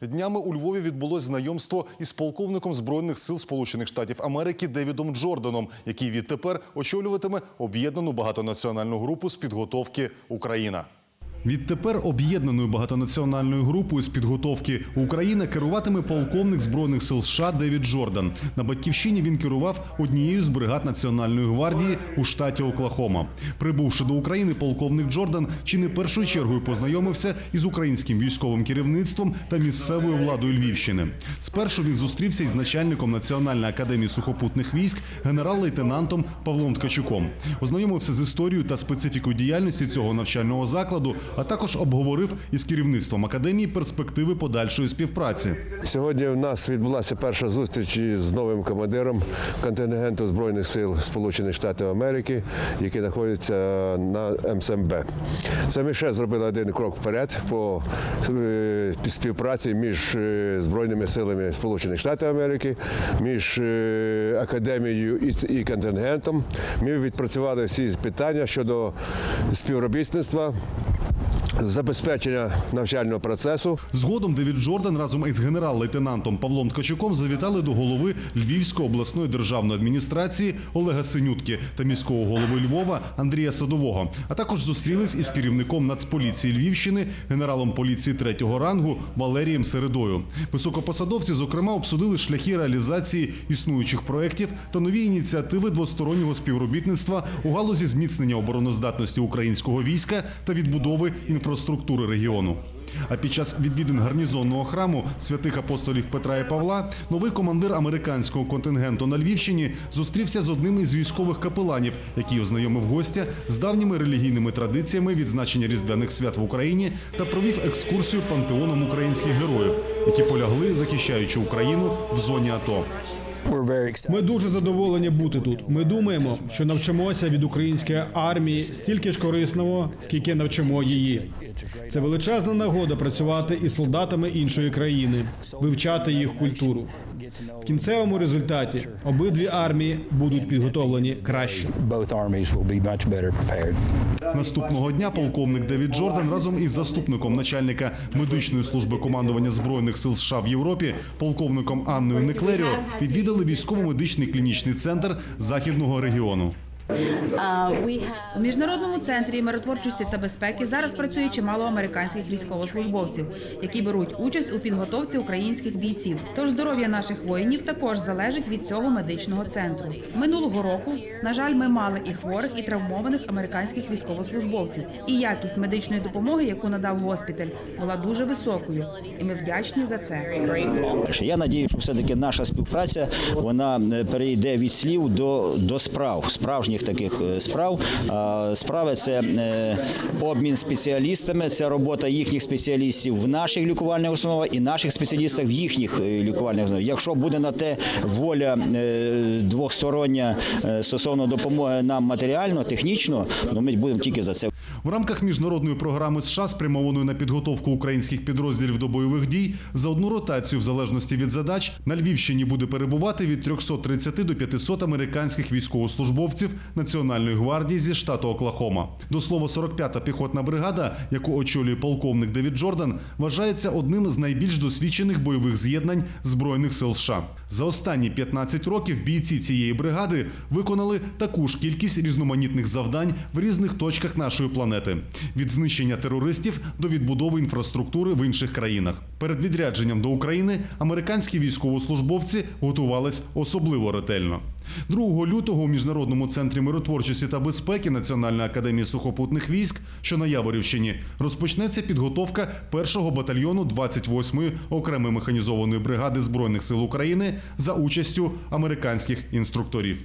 Днями у Львові відбулось знайомство із полковником збройних сил Сполучених Штатів Америки Девідом Джорданом, який відтепер очолюватиме об'єднану багатонаціональну групу з підготовки Україна. Відтепер об'єднаною багатонаціональною групою з підготовки Україна керуватиме полковник збройних сил США Девід Джордан. На батьківщині він керував однією з бригад Національної гвардії у штаті Оклахома. Прибувши до України, полковник Джордан чи не першою чергою познайомився із українським військовим керівництвом та місцевою владою Львівщини. Спершу він зустрівся із начальником Національної академії сухопутних військ генерал-лейтенантом Павлом Ткачуком. Ознайомився з історією та специфікою діяльності цього навчального закладу, а також обговорив із керівництвом академії перспективи подальшої співпраці. Сьогодні в нас відбулася перша зустріч із новим командиром контингенту Збройних сил Сполучених Штатів Америки, який знаходиться на МСМБ. Це ми ще зробили один крок вперед по е, співпраці між е, Збройними силами Сполучених Штатів Америки, між е, академією і контингентом. Ми відпрацювали всі питання щодо співробітництва. Забезпечення навчального процесу Згодом Девід Джордан разом із генерал-лейтенантом Павлом Ткачуком завітали до голови Львівської обласної державної адміністрації Олега Синютки та міського голови Львова Андрія Садового, а також зустрілись із керівником Нацполіції Львівщини, генералом поліції третього рангу Валерієм Середою. Високопосадовці, зокрема, обсудили шляхи реалізації існуючих проєктів та нові ініціативи двостороннього співробітництва у галузі зміцнення обороноздатності українського війська та відбудови інфраструктури регіону. А під час відвідин гарнізонного храму святих апостолів Петра і Павла новий командир американського контингенту на Львівщині зустрівся з одним із військових капеланів, який ознайомив гостя з давніми релігійними традиціями відзначення різдвяних свят в Україні та провів екскурсію пантеоном українських героїв, які полягли, захищаючи Україну в зоні АТО. Ми дуже задоволені бути тут. Ми думаємо, що навчимося від української армії стільки ж корисного, скільки навчимо її. Це величезна нагода працювати із солдатами іншої країни, вивчати їх культуру. В кінцевому результаті обидві армії будуть підготовлені краще. Наступного дня полковник Девід Джордан разом із заступником начальника медичної служби командування збройних сил США в Європі, полковником Анною Неклеріо, відвідали військово-медичний клінічний центр західного регіону. У міжнародному центрі миротворчості та безпеки зараз працює чимало американських військовослужбовців, які беруть участь у підготовці українських бійців. Тож здоров'я наших воїнів також залежить від цього медичного центру. Минулого року, на жаль, ми мали і хворих, і травмованих американських військовослужбовців. І якість медичної допомоги, яку надав госпіталь, була дуже високою, і ми вдячні за це. Я надію, що все-таки наша співпраця вона е, перейде від слів до, до справ, справжніх таких е, справ. Справи це е, обмін спеціалістами, це робота їхніх спеціалістів в наших лікувальних установах і наших спеціалістів в їхніх е, лікувальних установах. Якщо буде на те воля двохстороння стосовно допомоги нам матеріально, технічно, ну ми будемо тільки за це. В рамках міжнародної програми США, спрямованої на підготовку українських підрозділів до бойових дій, за одну ротацію, в залежності від задач, на Львівщині буде перебувати від 330 до 500 американських військовослужбовців Національної гвардії зі штату Оклахома. До слова, 45-та піхотна бригада, яку очолює полковник Девід Джордан, вважається одним з найбільш досвідчених бойових з'єднань збройних сил США. За останні 15 років бійці цієї бригади виконали таку ж кількість різноманітних завдань в різних точках нашої планети від знищення терористів до відбудови інфраструктури в інших країнах. Перед відрядженням до України американські військовослужбовці готувались особливо ретельно. 2 лютого у міжнародному центрі миротворчості та безпеки Національної академії сухопутних військ, що на Яворівщині, розпочнеться підготовка першого батальйону 28-ї окремої механізованої бригади збройних сил України за участю американських інструкторів.